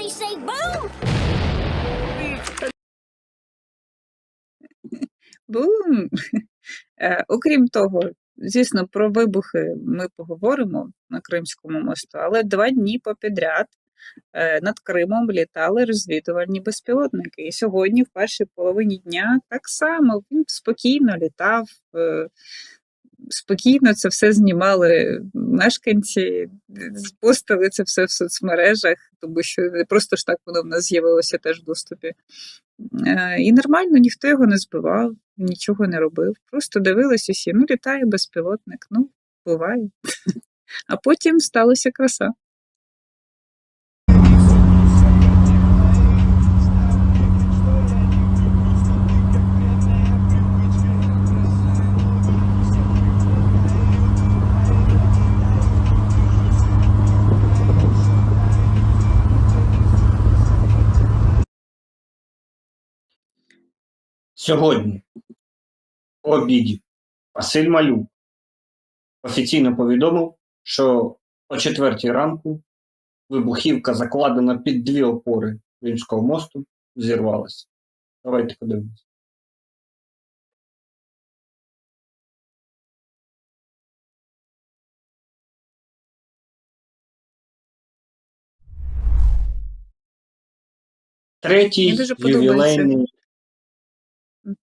Everybody say boom! Е, Окрім того, звісно, про вибухи ми поговоримо на Кримському мосту, але два дні попідряд е, над Кримом літали розвідувальні безпілотники. І сьогодні, в першій половині дня, так само він спокійно літав, е, спокійно це все знімали мешканці, постили це все в соцмережах, тому що не просто ж так воно в нас з'явилося теж в доступі. Е, І нормально ніхто його не збивав, нічого не робив. Просто дивились усі, ну літає безпілотник, ну, буває. А потім сталася краса. Сьогодні о обіді Василь Малюк офіційно повідомив, що о четвертій ранку вибухівка, закладена під дві опори Римського мосту, зірвалася. Давайте подивимось. Третій ювілейний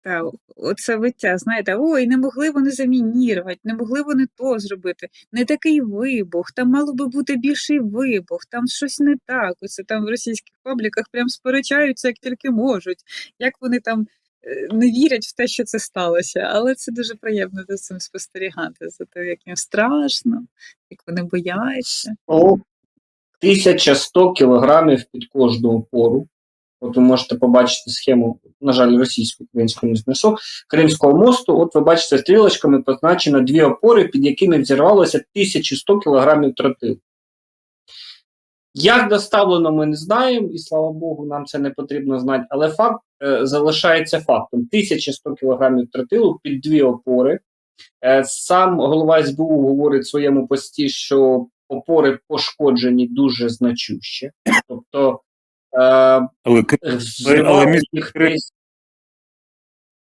Та, оце виття, знаєте, ой, не могли вони замінірувати, не могли вони то зробити. Не такий вибух, там мало би бути більший вибух, там щось не так. Оце там в російських пабліках прям сперечаються, як тільки можуть, як вони там е, не вірять в те, що це сталося. Але це дуже приємно за цим спостерігати, за те, як їм страшно, як вони бояться. 100, 1100 кілограмів під кожну опору. От ви можете побачити схему, на жаль, російську українську не знесу, Кримського мосту. От ви бачите, стрілочками позначено дві опори, під якими взірвалося 1100 кілограмів тротилу. Як доставлено, ми не знаємо, і слава Богу, нам це не потрібно знати, але факт е, залишається фактом: 1100 кілограмів тротилу під дві опори. Е, сам голова СБУ говорить в своєму пості, що опори пошкоджені дуже значуще. Тобто, Але Крим, місто Крим-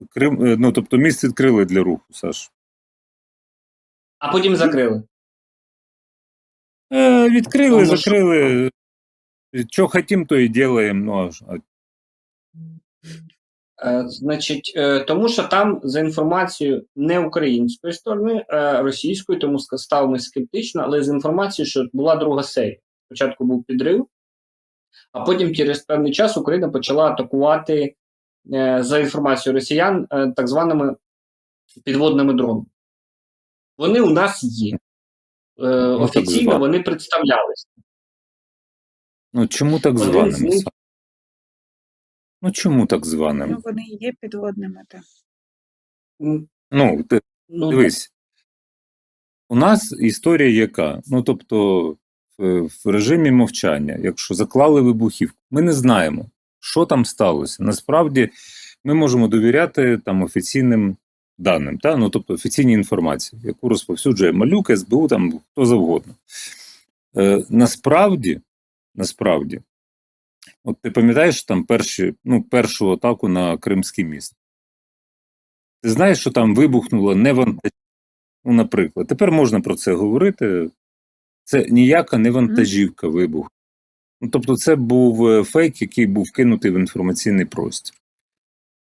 Крим, е, ну тобто міст відкрили для руху, Саш. а потім закрили. Е, відкрили, Тому закрили. Що хотім, то і ділаємо. Ну, а Е, Значить, е, тому що там за інформацією не української сторони, а російської, тому ска- ставимо скептично, але з інформацією, що була друга серія. Спочатку був підрив, а потім через певний час Україна почала атакувати е, за інформацією росіян е, так званими підводними дронами. Вони у нас є. Е, Офіційно вони представлялися. ну чому так Один з званим? них- Саш? Ну чому так Ну, вони є підводними. Так. Ну, ти Ну, дивись. У нас історія яка? Ну, тобто, в, в режимі мовчання, якщо заклали вибухівку, ми не знаємо, що там сталося. Насправді, ми можемо довіряти там офіційним даним, та? ну, тобто офіційній інформації, яку розповсюджує Малюк, СБУ, там хто завгодно. Е, насправді, насправді, от ти пам'ятаєш там перші, ну, першу атаку на Кримський міст? Ти знаєш, що там вибухнуло не вантажівка? Ну, наприклад, тепер можна про це говорити. Це ніяка не вантажівка вибух. Ну, тобто, це був е, фейк, який був кинутий в інформаційний простір.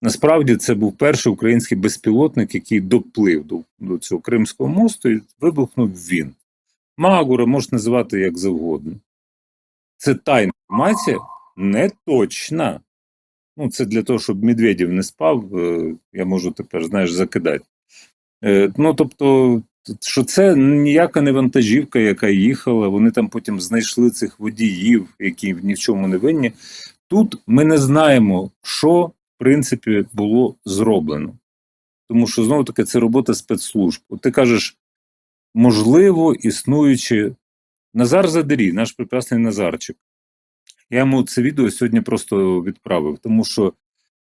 Насправді, це був перший український безпілотник, який доплив до, до цього Кримського мосту, і вибухнув він. Магура можна називати як завгодно. Це та інформація не точна. Ну, це для того, щоб Медведєв не спав, е, я можу тепер, знаєш, закидати. Е, Ну, тобто, що це ніяка не вантажівка, яка їхала. Вони там потім знайшли цих водіїв, які ні в чому не винні. Тут ми не знаємо, що в принципі було зроблено. Тому що знову таки це робота спецслужб. От ти кажеш, можливо, існуючи Назар Задерій, наш прекрасний Назарчик. Я йому це відео сьогодні просто відправив, тому що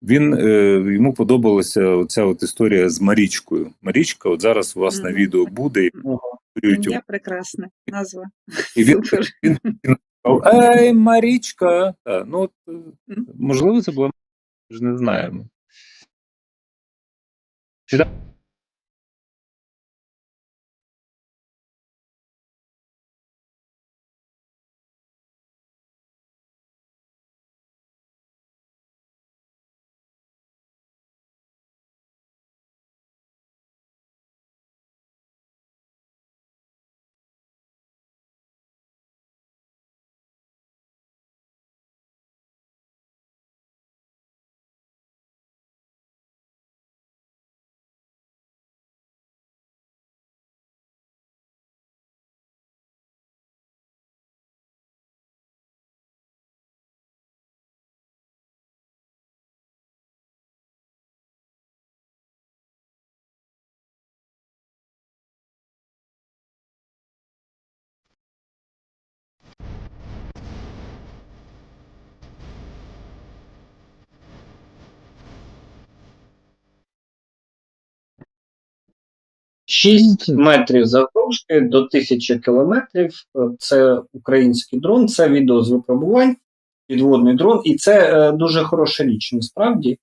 він е, йому подобалася оця от історія з Марічкою. Марічка, от зараз у вас на відео буде і. Ім'я прекрасне, назва. І він, Супер. він, він Ей, Марічка! Та, ну, от, е, можливо, це було, ми ж не знаємо. Чи так? Шість метрів завдовжки до тисячі кілометрів. Це український дрон, це відео з випробувань, підводний дрон, і це е, дуже хороша річ. Насправді,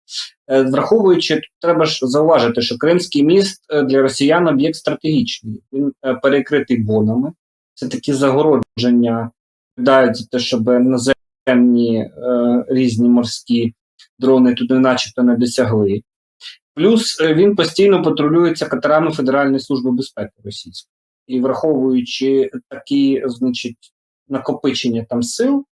Е, враховуючи, треба ж зауважити, що Кримський міст е, для росіян об'єкт стратегічний. Він е, перекритий бонами. Це такі загородження, дають за те, щоб наземні е, різні морські дрони туди, начебто, не досягли. Плюс е, він постійно патрулюється катерами Федеральної служби безпеки російської. І враховуючи такі, значить, накопичення там сил,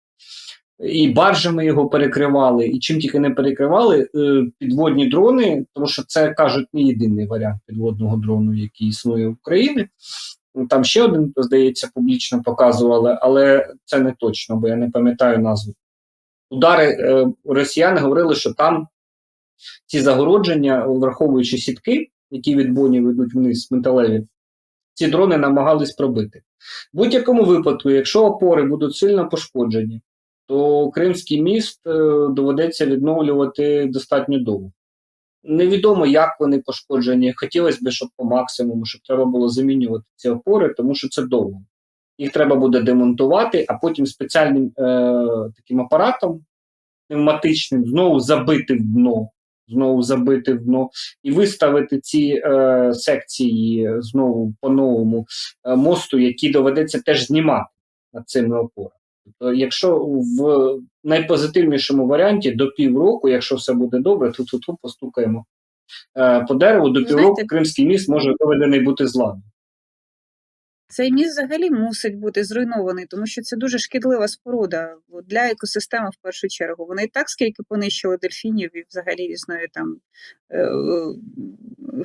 і баржами його перекривали, і чим тільки не перекривали, е, підводні дрони, тому що це кажуть не єдиний варіант підводного дрону, який існує в Україні. Ну, Там ще один, здається, публічно показували, але це не точно, бо я не пам'ятаю назву. Удари е, росіяни говорили, що там ці загородження, враховуючи сітки, які від бонів ведуть вниз металеві, ці дрони намагались пробити. В будь-якому випадку, якщо опори будуть сильно пошкоджені, то Кримський міст е, доведеться відновлювати достатньо довго. Невідомо, як вони пошкоджені. Хотілося б, щоб по максимуму, щоб треба було замінювати ці опори, тому що це довго. Їх треба буде демонтувати, а потім спеціальним е, таким апаратом пневматичним знову забити в дно, знову забити в дно і виставити ці е, секції знову по-новому е, мосту, які доведеться теж знімати над цими опорами. Тобто, якщо в найпозитивнішому варіанті до півроку, якщо все буде добре, тут тут постукаємо е, по дереву, до півроку знаєте- Кримський міст може доведений бути з ладу. Цей міст взагалі мусить бути зруйнований, тому що це дуже шкідлива споруда для екосистеми в першу чергу. Вони і так скільки понищили дельфінів і взагалі різної там е, е,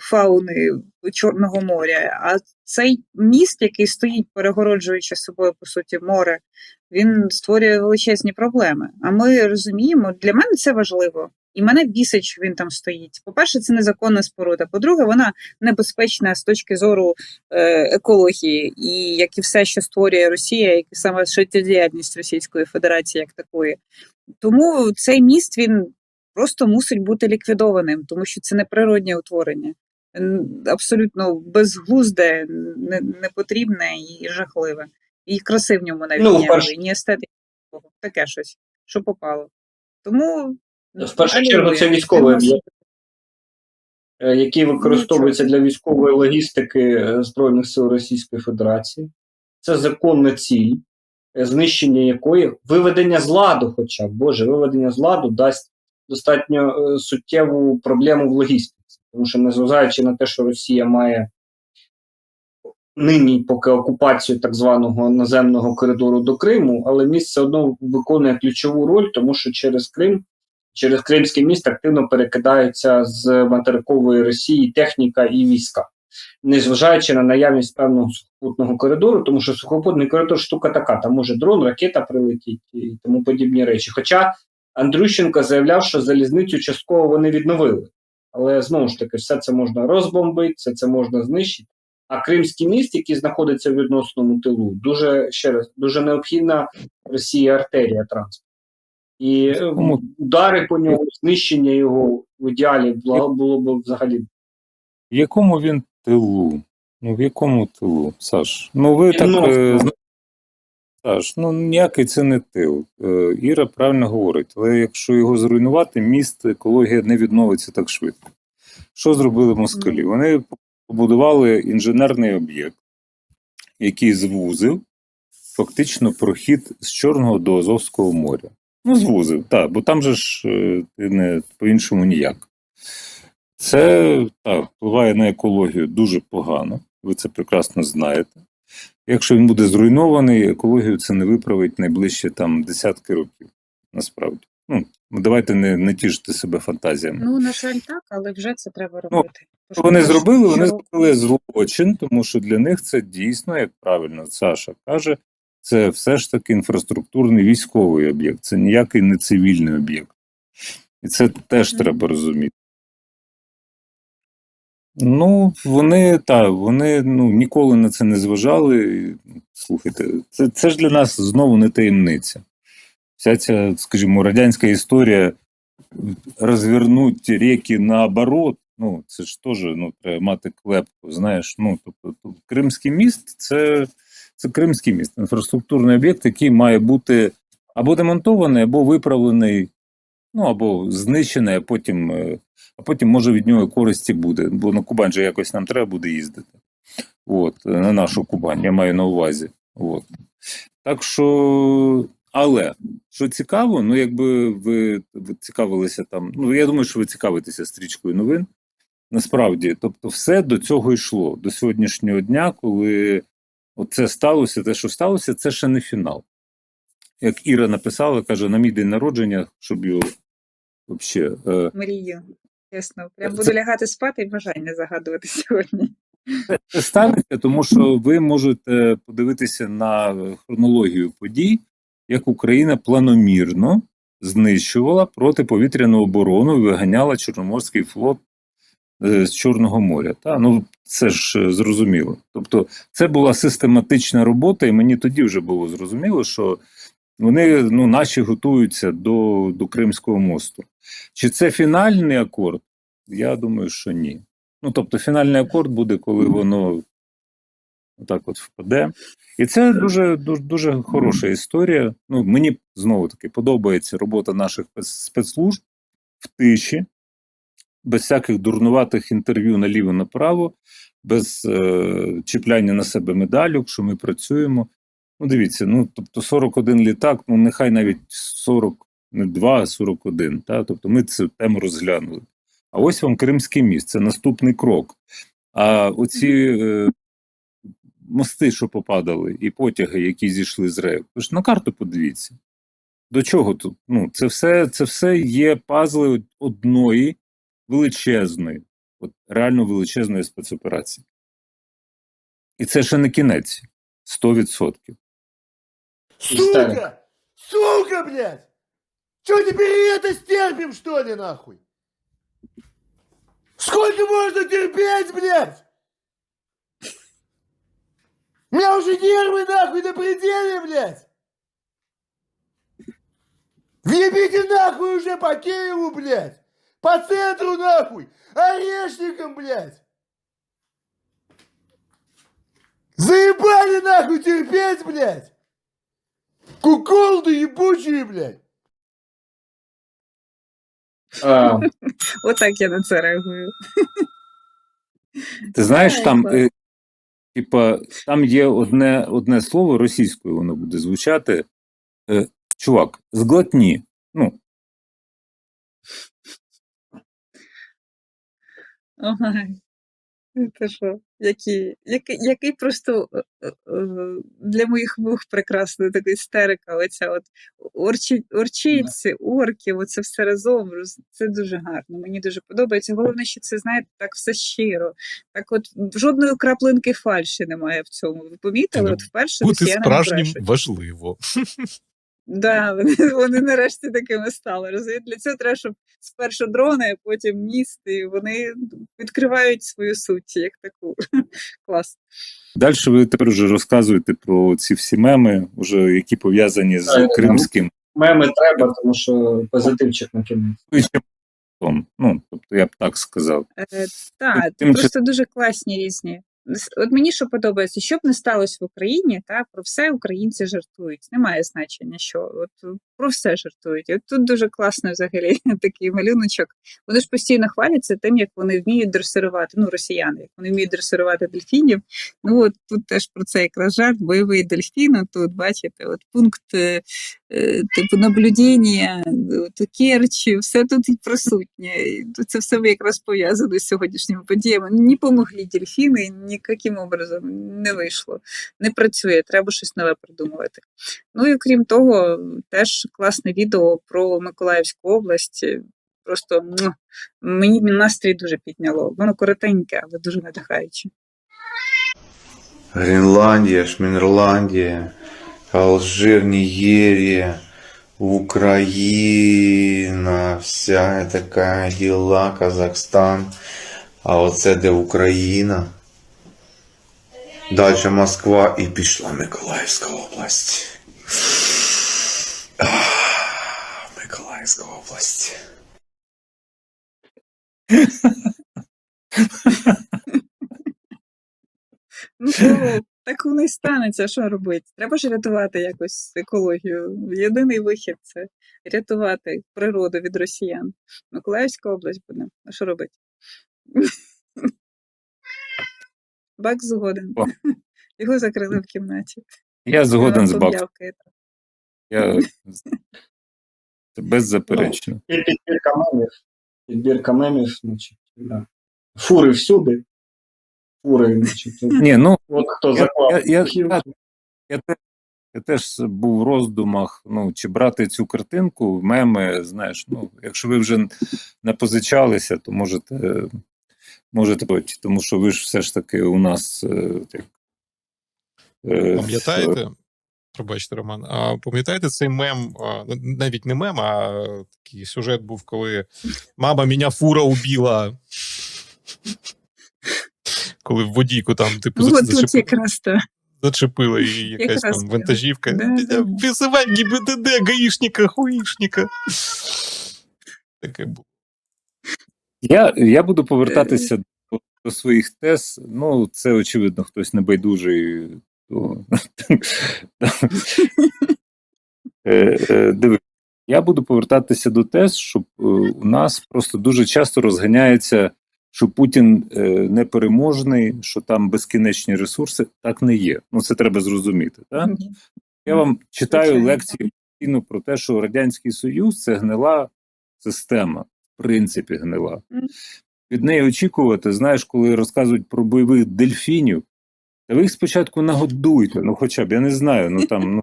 фауни Чорного моря. А цей міст, який стоїть, перегороджуючи собою, по суті, море, він створює величезні проблеми. А ми розуміємо, для мене це важливо. І мене бісить, що він там стоїть. По-перше, це незаконна споруда. По-друге, вона небезпечна з точки зору е, екології, і як і все, що створює Росія, як і саме життєдіяльність Російської Федерації як такої. Тому цей міст він просто мусить бути ліквідованим, тому що це неприроднє утворення. Абсолютно безглузде, не- непотрібне і жахливе. І краси в ньому навіть Ну, ні естетики, таке щось, що попало. Тому В першу чергу це Він військовий об'єкт, який використовується для військової логістики е, Збройних сил Російської Федерації. Це законна ціль, е, знищення якої виведення з ладу, хоча б Боже, виведення з ладу дасть достатньо е, суттєву проблему в логістиці. Тому що, незважаючи на те, що Росія має нині поки окупацію так званого наземного коридору до Криму, але міст все одно виконує ключову роль, тому що через Крим через Кримський міст активно перекидаються з материкової Росії техніка і війська, незважаючи на наявність певного сухопутного коридору, тому що сухопутний коридор штука така, там може дрон, ракета прилетіть і тому подібні речі. Хоча Андрющенко заявляв, що залізницю частково вони відновили. Але знову ж таки, все це можна розбомбити, все це можна знищити. А Кримський міст, який знаходиться в відносному тилу, дуже ще раз дуже необхідна Росії артерія транспорту. І удари по ньому, знищення його в ідеалі було, б взагалі. В якому він тилу? Ну, в якому тилу, Саш? Ну, ви так Ну, е, Саш, ну ніякий це не тил. Е, Іра правильно говорить, але якщо його зруйнувати, міст екологія не відновиться так швидко. Що зробили москалі? Вони побудували інженерний об'єкт, який звузив фактично прохід з Чорного до Азовського моря. Ну, звузив, так, бо там же ж е, ти не по-іншому ніяк. Це так, впливає на екологію дуже погано. Ви це прекрасно знаєте. Якщо він буде зруйнований, екологію це не виправить найближче там десятки років. Насправді. Ну, давайте не, не тішити себе фантазіями. Ну, на жаль, так, але вже це треба Ну, робити. Що вони зробили? Вони зробили злочин, тому що для них це дійсно, як правильно Саша каже, це все ж таки інфраструктурний військовий об'єкт, це ніякий не цивільний об'єкт. І це теж треба розуміти. Ну, вони так, вони ну, ніколи на це не зважали. Слухайте, це, це ж для нас знову не таємниця. Вся ця, скажімо, радянська історія розвернути ріки наоборот, ну, це ж теж ну, треба мати клепку, знаєш. Ну, тобто, тут Кримський міст це, це Кримський міст, інфраструктурний об'єкт, який має бути або демонтований, або виправлений, ну, або знищений, а потім, е, а потім може від нього користі буде, бо на Кубань же якось нам треба буде їздити. От, е, на нашу Кубань, я маю на увазі. От. Так що, але що цікаво, ну якби ви, ви цікавилися там, ну я думаю, що ви цікавитеся стрічкою новин. Насправді, тобто, все до цього йшло до сьогоднішнього дня, коли це сталося, те, що сталося, це ще не фінал. Як Іра написала, каже, на мій день народження, щоб його взагалі. Е, Мрію. Чесно, прям Це- буду лягати спати і бажання загадувати сьогодні. Це станеться, тому що ви можете подивитися на хронологію подій, як Україна планомірно знищувала протиповітряну оборону і виганяла Чорноморський флот е, з Чорного моря. Та? Ну, це ж е, зрозуміло. Тобто, це була систематична робота, і мені тоді вже було зрозуміло, що вони ну, наші готуються до, до Кримського мосту. Чи це фінальний акорд? Я думаю, що ні. Ну, тобто, фінальний акорд буде, коли воно так от впаде. І це дуже, дуже, дуже хороша історія. Ну, мені знову таки подобається робота наших спецслужб в тиші, без всяких дурнуватих інтерв'ю наліво-направо, без е, чіпляння на себе медалюк, що ми працюємо. Ну, дивіться, ну тобто 41 літак, ну нехай навіть 40, не 2, а 41. Та? Тобто ми цю тему розглянули. А ось вам Кримський міст, це наступний крок. А оці е, мости, що попадали, і потяги, які зійшли з рейок, ви ж на карту подивіться. До чого тут? Ну, це все, це все є пазли одної величезної, от реально величезної спецоперації. І це ще не кінець 100%. Истерика. Сука! Сука, блядь! Че теперь и это стерпим, что ли, нахуй? Сколько можно терпеть, блядь? У меня уже нервы, нахуй, на пределе, блядь! Въебите нахуй уже по Киеву, блядь! По центру, нахуй! Орешникам, блядь! Заебали, нахуй, терпеть, блядь! Куколды ебучие, блядь! Отак я на це реагую. Ти знаєш, там, е, типа, там є одне, одне слово російською, воно буде звучати. Е, чувак, зглотні. Ну, Ой, це що? Який, який, який просто е, е, е, для моїх вух прекрасний такий істерика, оця от орчі, орчиці, орки, оце все разом. Це дуже гарно. Мені дуже подобається. Головне, що це, знаєте, так все щиро. Так от жодної краплинки фальші немає в цьому. Ви помітили? Ну, От вперше Бути справжнім важливо. Да, вони, вони нарешті такими стали. Розумієте? Для цього треба, щоб спершу дрони, а потім міст, і вони відкривають свою суть як таку. Клас. далі ви тепер вже розказуєте про ці всі меми, уже, які пов'язані з Так, кримським меми треба, тому що позитивчик на кінець. Ну, тобто я б так сказав. Е, так, просто дуже класні різні От мені що подобається, що б не сталося в Україні, та про все українці жартують. Немає значення, що от про все жартують. От тут дуже класно взагалі такий малюночок. Вони ж постійно хваляться тим, як вони вміють дресирувати. Ну, росіяни, як вони вміють дресирувати дельфінів. Ну от тут теж про це якраз жарт, бойовий дельфін. Тут бачите, от пункт е, е, типу наблюдення, от Керчі, все тут присутнє. Тут Це все якраз пов'язано з сьогоднішніми подіями. Не помогли дельфіни, ніяким образом не вийшло, не працює, треба щось нове придумувати. Ну і крім того, теж класне відео про Миколаївську область. Просто муа, мені настрій дуже підняло. Воно коротеньке, але дуже надихаюче. Гренландия, Шминерландия, Алжир, Нигерия, Украина, вся така діла, Казахстан. А оце де Україна. Далі Москва і пішла Миколаївська область. Миколаївська область. Ну, так воно і станеться, що робити? Треба ж рятувати якось екологію. Єдиний вихід це рятувати природу від росіян. Миколаївська область буде. А що робити? Бак згоден. О. Його закрили в кімнаті. Я згоден з поб'явкає. Я... Це беззаперечно. І підбірка мемів. Підбірка мемів, значить, да. Фури всюди. Фури, значить. Ні, ну От хто заклав. я- я- я- я, я теж був в роздумах, ну, чи брати цю картинку, меми, знаєш, ну, якщо ви вже не позичалися, то можете, можете, бути, тому що ви ж все ж таки у нас е, як, е, Пам'ятаєте? Пробачте, Роман. А пам'ятаєте цей мем? ну, Навіть не мем, а такий сюжет був, коли мама мене фура убила. Коли в водійку там, типу, Ну, за- зачепили, якраз то. зачепила її якась Якраз там так. вантажівка. Да, да. Визивай ГІБДД, гаїшника, хуїшника. Таке було. Я, я буду повертатися до, до своїх тез. Ну, це очевидно, хтось небайдужий. То... Е, е, я буду повертатися до тез, що е, у нас просто дуже часто розганяється, що Путін е, непереможний, що там безкінечні ресурси. Так не є. Ну це треба зрозуміти. Так? Я вам читаю лекції про те, що Радянський Союз це гнила система, принципі, гнила. Від неї очікувати, знаєш, коли розказують про бойових дельфінів, та ви їх спочатку нагодуйте, ну хоча б, я не знаю, ну там, ну,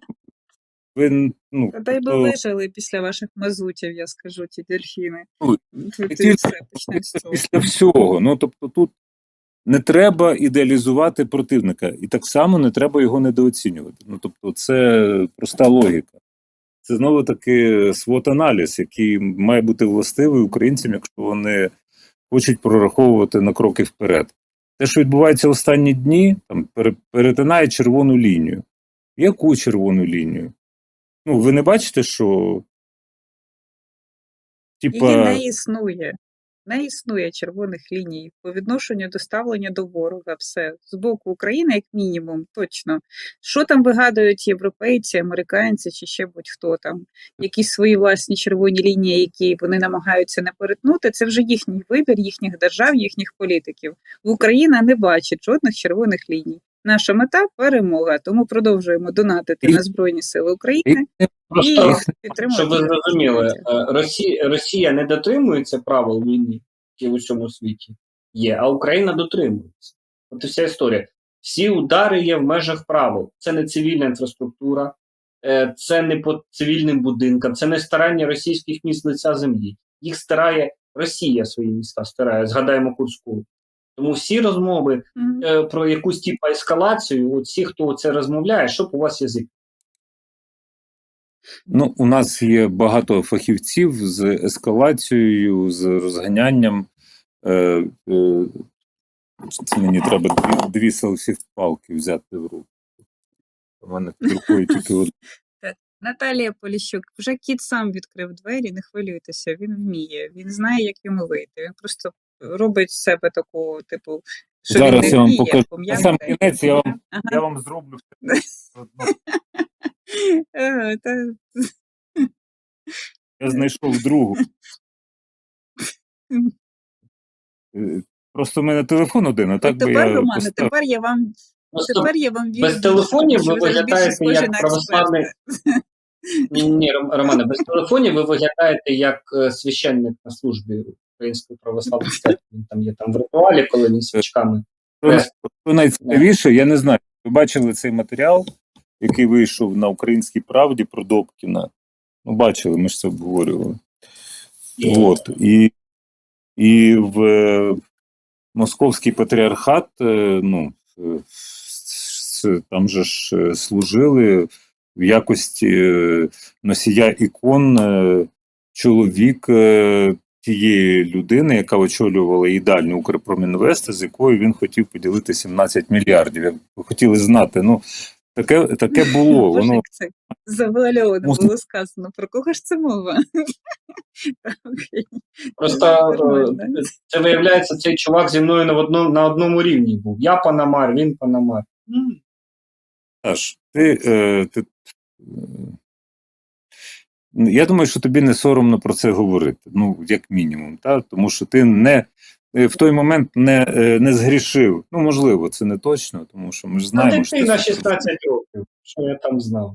ви, ну, Та дай би то- вижили після ваших мазутів, я скажу, ті дельфіни. Ну, Ті- все після всього. Ну, тобто тут не треба ідеалізувати противника, і так само не треба його недооцінювати. Ну, тобто, це проста логіка. Це знову таки свот-аналіз, який має бути властивий українцям, якщо вони хочуть прораховувати на кроки вперед. Те, що відбувається останні дні, там перетинає червону лінію. Яку червону лінію? Ну, ви не бачите, що. Типа, Її не існує. Не існує червоних ліній по відношенню до ставлення до ворога. Все з боку України, як мінімум, точно. Що там вигадують європейці, американці чи ще будь-хто там, якісь свої власні червоні лінії, які вони намагаються не перетнути. Це вже їхній вибір, їхніх держав, їхніх політиків. Україна не бачить жодних червоних ліній. Наша мета перемога. Тому продовжуємо донатити І- на Збройні Сили України і Просто, підтримувати. щоб ви зрозуміли, е, Росія, Росія не дотримується правил війни, які в усьому світі є, а Україна дотримується. От і вся історія. Всі удари є в межах правил. Це не цивільна інфраструктура, е, це не по цивільним будинкам, це не старання російських міст лиця землі. Їх старає Росія свої міста старає. Згадаємо Курську. Тому всі розмови е, про якусь типу ескалацію, от всі, хто це розмовляє, щоб у вас язик. Ну, у нас є багато фахівців з ескалацією, з розганянням. Е, е, це мені треба дві, дві селфі-палки взяти в руку. У мене під рукою тільки одна. Наталія Поліщук, вже кіт сам відкрив двері, не хвилюйтеся, він вміє, він знає, як йому вийти. Він просто робить з себе таку, типу, Що Зараз він я вам не покажу. На сам кінець я вам, Ага. я вам зроблю. Я знайшов другу. Е, Просто в мене телефон один, а так От би тепер, я Романе, поставив. тепер я вам тепер я вам вірю. без телефонів ви виглядаєте як православний. Ні, Ром- Романе, без телефонів ви виглядаєте як е, священник на службі Української православної церкви. Він там є там в ритуалі, коли він свічками. Що найцікавіше, я не знаю, ви бачили цей матеріал, який вийшов на українській правді про Добкіна. Ну, бачили, ми ж це обговорювали. От. І, і в е, Московський патріархат, е, ну, е, там же ж е, служили в якості е, носія ікон е, чоловік е, тієї людини, яка очолювала їдальню Укрпромінвест, з якою він хотів поділити 17 мільярдів. Як ви хотіли знати, ну таке, таке було. Воно це завуальовано було сказано. Про кого ж це мова? Просто це виявляється, цей чувак зі мною на, одно, на одному рівні був. Я Панамар, він Панамар. Ти, ти я думаю, що тобі не соромно про це говорити, ну, як мінімум, та? тому що ти не е, в той момент не, е, не згрішив. Ну, можливо, це не точно, тому що ми ж Та знаємо, ти що ти на це- 16 років, що я там знав.